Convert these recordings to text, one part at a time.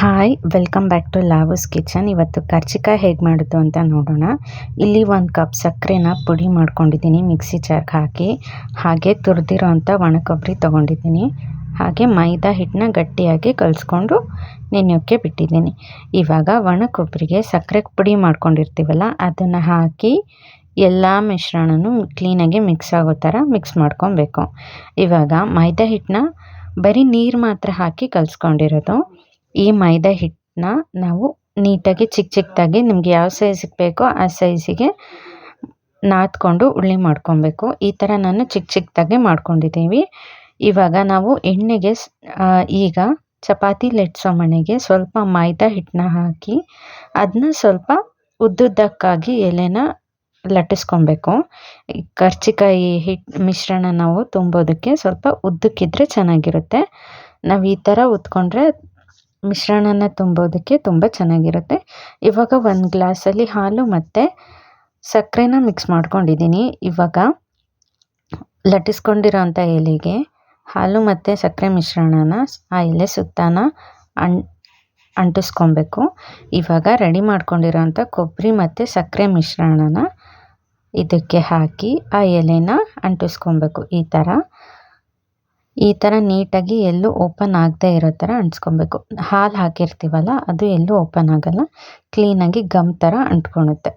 Hi welcome back to Lavas kitchen ಇವತ್ತು ಕರ್ಜಿಕಾಯಿ ಹೇಗೆ ಮಾಡೋದು ಅಂತ ನೋಡೋಣ. ಇಲ್ಲಿ ಒಂದು ಕಪ್ ಸಕ್ಕರೆನ ಪುಡಿ ಮಾಡ್ಕೊಂಡಿದ್ದೀನಿ, ಮಿಕ್ಸಿ ಜಾರ್ಗೆ ಹಾಕಿ. ಹಾಗೆ ತುರಿದಿರೋ ಅಂಥ ಒಣ ಕೊಬ್ಬರಿ ತೊಗೊಂಡಿದ್ದೀನಿ. ಹಾಗೆ ಮೈದಾ ಹಿಟ್ಟನ್ನ ಗಟ್ಟಿಯಾಗಿ ಕಲಿಸ್ಕೊಂಡು ನೆನೆಯೋಕ್ಕೆ ಬಿಟ್ಟಿದ್ದೀನಿ. ಇವಾಗ ಒಣ ಕೊಬ್ಬರಿಗೆ ಸಕ್ಕರೆ ಪುಡಿ ಮಾಡ್ಕೊಂಡಿರ್ತೀವಲ್ಲ, ಅದನ್ನು ಹಾಕಿ ಎಲ್ಲ ಮಿಶ್ರಣನೂ ಕ್ಲೀನಾಗಿ ಮಿಕ್ಸ್ ಆಗೋ ಥರ ಮಿಕ್ಸ್ ಮಾಡ್ಕೊಬೇಕು. ಇವಾಗ ಮೈದಾ ಹಿಟ್ಟನ್ನ ಬರೀ ನೀರು ಮಾತ್ರ ಹಾಕಿ ಕಲಿಸ್ಕೊಂಡಿರೋದು. ಈ ಮೈದಾ ಹಿಟ್ಟನ್ನ ನಾವು ನೀಟಾಗಿ ಚಿಕ್ಕ ಚಿಕ್ಕದಾಗಿ ನಿಮಗೆ ಯಾವ ಸೈಜಿಗೆ ಬೇಕೋ ಆ ಸೈಜಿಗೆ ನಾದ್ಕೊಂಡು ಉಳ್ಳಿ ಮಾಡ್ಕೊಬೇಕು. ಈ ಥರ ನಾನು ಚಿಕ್ಕ ಚಿಕ್ಕದಾಗಿ ಮಾಡ್ಕೊಂಡಿದ್ದೀವಿ. ಇವಾಗ ನಾವು ಎಣ್ಣೆಗೆ ಈಗ ಚಪಾತಿ ಲಟ್ಸೋ ಮಣೆಗೆ ಸ್ವಲ್ಪ ಮೈದಾ ಹಿಟ್ಟನ್ನ ಹಾಕಿ ಅದನ್ನ ಸ್ವಲ್ಪ ಉದ್ದುದ್ದಕ್ಕಾಗಿ ಎಲೆನ ಲಟ್ಟಿಸ್ಕೊಬೇಕು. ಕರ್ಚಿಕಾಯಿ ಹಿಟ್ಟು ಮಿಶ್ರಣ ನಾವು ತುಂಬೋದಕ್ಕೆ ಸ್ವಲ್ಪ ಉದ್ದಕ್ಕಿದ್ರೆ ಚೆನ್ನಾಗಿರುತ್ತೆ. ನಾವು ಈ ಥರ ಉತ್ಕೊಂಡ್ರೆ ಮಿಶ್ರಣನ ತುಂಬೋದಕ್ಕೆ ತುಂಬ ಚೆನ್ನಾಗಿರುತ್ತೆ. ಇವಾಗ ಒಂದು ಗ್ಲಾಸಲ್ಲಿ ಹಾಲು ಮತ್ತು ಸಕ್ಕರೆನ ಮಿಕ್ಸ್ ಮಾಡ್ಕೊಂಡಿದ್ದೀನಿ. ಇವಾಗ ಲಟ್ಟಿಸ್ಕೊಂಡಿರೋ ಅಂಥ ಎಲೆಗೆ ಹಾಲು ಮತ್ತು ಸಕ್ಕರೆ ಮಿಶ್ರಣನ ಆ ಎಲೆ ಸುತ್ತಾನ ಅಂ, ಅಂಟಿಸ್ಕೊಬೇಕು. ಇವಾಗ ರೆಡಿ ಮಾಡ್ಕೊಂಡಿರೋಂಥ ಕೊಬ್ಬರಿ ಮತ್ತು ಸಕ್ಕರೆ ಮಿಶ್ರಣನ ಇದಕ್ಕೆ ಹಾಕಿ ಆ ಎಲೆನ ಅಂಟಿಸ್ಕೊಬೇಕು ಈ ಥರ. ಈ ಥರ ನೀಟಾಗಿ ಎಲ್ಲೂ ಓಪನ್ ಆಗದೆ ಇರೋ ಥರ ಅಂಟಿಸ್ಕೊಬೇಕು. ಹಾಲು ಹಾಕಿರ್ತೀವಲ್ಲ, ಅದು ಎಲ್ಲೂ ಓಪನ್ ಆಗಲ್ಲ. ಕ್ಲೀನಾಗಿ ಗಮ್ ಥರ ಅಂಟ್ಕೊಳುತ್ತೆ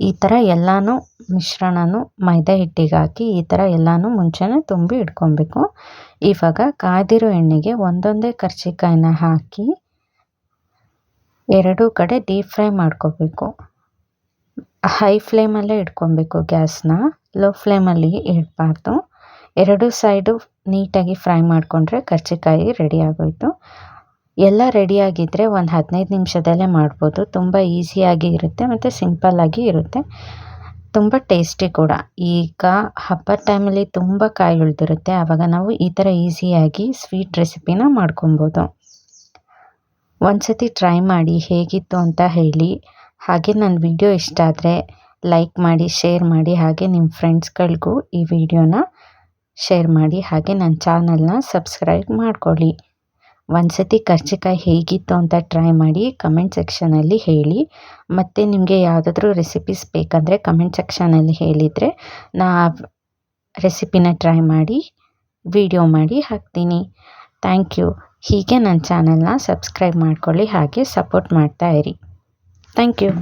ಈ ಥರ ಎಲ್ಲನೂ ಮಿಶ್ರಣನೂ ಮೈದಾ ಹಿಟ್ಟಿಗೆ ಹಾಕಿ ಈ ಥರ ಎಲ್ಲನೂ ಮುಂಚೆನೇ ತುಂಬಿ ಇಟ್ಕೊಬೇಕು. ಇವಾಗ ಕಾದಿರೋ ಎಣ್ಣೆಗೆ ಒಂದೊಂದೇ ಕರ್ಚಿಕಾಯಿನ ಹಾಕಿ ಎರಡೂ ಕಡೆ ಡೀಪ್ ಫ್ರೈ ಮಾಡ್ಕೋಬೇಕು. ಹೈ ಫ್ಲೇಮಲ್ಲೇ ಇಟ್ಕೊಬೇಕು ಗ್ಯಾಸ್ನ. ಲೋ ಫ್ಲೇಮಲ್ಲಿ ಇಡಬಾರ್ದು. ಎರಡು ಸೈಡು ನೀಟಾಗಿ ಫ್ರೈ ಮಾಡಿಕೊಂಡ್ರೆ ಕರ್ಜಿಕಾಯಿ ರೆಡಿ ಆಗೋಯಿತು. ಎಲ್ಲ ರೆಡಿಯಾಗಿದ್ದರೆ ಒಂದು ಹದಿನೈದು ನಿಮಿಷದಲ್ಲೇ ಮಾಡ್ಬೋದು. ತುಂಬ ಈಸಿಯಾಗಿ ಇರುತ್ತೆ ಮತ್ತು ಸಿಂಪಲ್ಲಾಗಿ ಇರುತ್ತೆ. ತುಂಬ ಟೇಸ್ಟಿ ಕೂಡ. ಈಗ ಹಬ್ಬದ ಟೈಮಲ್ಲಿ ತುಂಬ ಕಾಯಿ ಉಳಿದಿರುತ್ತೆ. ಆವಾಗ ನಾವು ಈ ಥರ ಈಸಿಯಾಗಿ ಸ್ವೀಟ್ ರೆಸಿಪಿನ ಮಾಡ್ಕೊಬೋದು. ಒಂದು ಸತಿ ಟ್ರೈ ಮಾಡಿ ಹೇಗಿತ್ತು ಅಂತ ಹೇಳಿ. ಹಾಗೆ ನನ್ನ ವಿಡಿಯೋ ಇಷ್ಟ ಆದರೆ ಲೈಕ್ ಮಾಡಿ, ಶೇರ್ ಮಾಡಿ. ಹಾಗೆ ನಿಮ್ಮ ಫ್ರೆಂಡ್ಸ್ಗಳಿಗೂ ಈ ವಿಡಿಯೋನ ಶೇರ್ ಮಾಡಿ ಹಾಗೆ ನನ್ನ ಚಾನಲ್ನ ಸಬ್ಸ್ಕ್ರೈಬ್ ಮಾಡ್ಕೊಳ್ಳಿ. ಒಂದು ಸತಿ ಕರ್ಜಿಕಾಯಿ ಹೇಗಿತ್ತು ಅಂತ ಟ್ರೈ ಮಾಡಿ ಕಮೆಂಟ್ ಸೆಕ್ಷನಲ್ಲಿ ಹೇಳಿ. ಮತ್ತು ನಿಮಗೆ ಯಾವುದಾದ್ರೂ ರೆಸಿಪೀಸ್ ಬೇಕಂದರೆ ಕಮೆಂಟ್ ಸೆಕ್ಷನಲ್ಲಿ ಹೇಳಿದರೆ ನಾ ರೆಸಿಪಿನ ಟ್ರೈ ಮಾಡಿ ವಿಡಿಯೋ ಮಾಡಿ ಹಾಕ್ತೀನಿ. ಥ್ಯಾಂಕ್ ಯು ಹೀಗೆ ನನ್ನ ಚಾನಲ್ನ ಸಬ್ಸ್ಕ್ರೈಬ್ ಮಾಡ್ಕೊಳ್ಳಿ ಹಾಗೆ ಸಪೋರ್ಟ್ ಮಾಡ್ತಾ ಇರಿ. Thank you